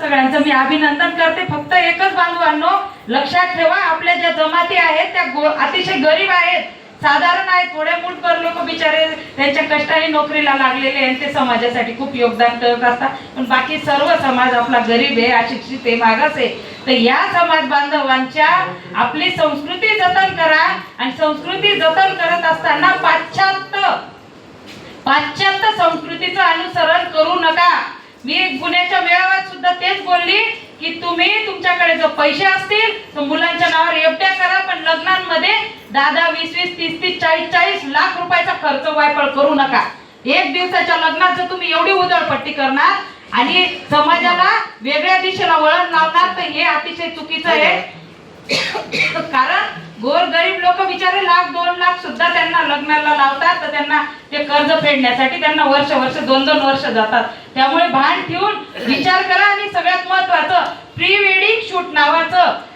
सगळ्यांचं मी अभिनंदन करते. फक्त एकच बांधवांनो लक्षात ठेवा आपल्या ज्या जमाती आहेत त्या अतिशय गरीब आहेत. साधारण आहे थोडे मूठभर लोक बिचारे त्यांच्या कष्टाने नोकरीला लागलेले आहेत ते समाजासाठी खूप योगदान करत असतात. पण बाकी सर्व समाज आपला गरीब आहे अशिक्षित आहे मागास आहे. तर या समाज बांधवांच्या आपली संस्कृती जतन करा आणि संस्कृती जतन करत असताना पाश्चात्य पाश्चात्य संस्कृतीचं अनुसरण करू नका. मी गुन्ह्याच्या सुद्धा तेच बोलली की तुम्ही तुमच्याकडे जो पैसे असतील तर मुलांच्या नावावर एवढ्या करा पण लग्नांमध्ये दहा दहा वीस वीस तीस तीस चाळीस चाळीस लाख रुपयाचा खर्च वायपळ करू नका. एक दिवसाच्या लग्नात जर तुम्ही एवढी उधळपट्टी करणार आणि समाजाला वेगळ्या दिशेला वळण लावणार तर हे अतिशय चुकीचं आहे. कारण गोर गरीब लोक बिचारे लाख दोन लाख सुद्धा त्यांना लग्नाला लावतात तर त्यांना ते कर्ज फेडण्यासाठी त्यांना वर्ष वर्ष दोन दोन वर्ष जातात. त्यामुळे भान ठेवून विचार करा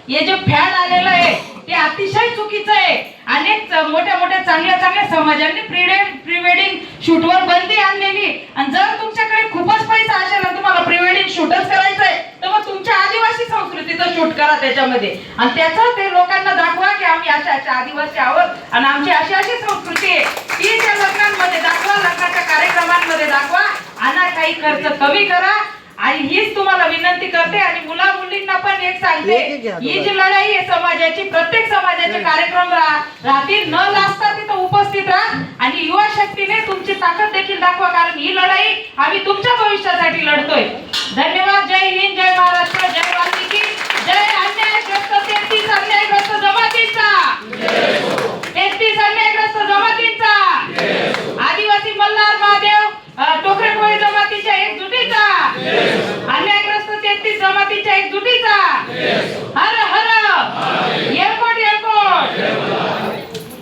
हे जे फॅड आलेलं आहे ते अतिशय चुकीचं आहे. अनेक मोठ्या मोठ्या चांगल्या चांगल्या समाजांनी प्री प्री वेडिंग शूटवर बंदी आणलेली. आणि जर तुमच्याकडे खूपच पैसा असेल ना तुम्हाला प्री वेडिंग शूटच करायचंय तर मग तुमच्या आदिवासी संस्कृतीचं शूट करा त्याच्यामध्ये. आणि त्याचं ते लोकांना दाखवा की आम्ही अशा अशा आदिवासी आहोत आणि आमची अशी अशी संस्कृती आहे. ती त्या लग्नांमध्ये दाखवा लग्नाच्या कार्यक्रमांमध्ये दाखवा. आणि काही खर्च कमी करा. आणि हीच तुम्हाला विनंती करते आणि मुला मुली घ्या ही जी लढाई आहे समाजाची प्रत्येक समाजाचे कार्यक्रम राहतील न लाजता तिथं उपस्थित राहा आणि युवा शक्तीने तुमची ताकद देखील दाखवा कारण ही लढाई आम्ही तुमच्या भविष्यासाठी लढतोय. धन्यवाद जय हिंद जय महाराष्ट्र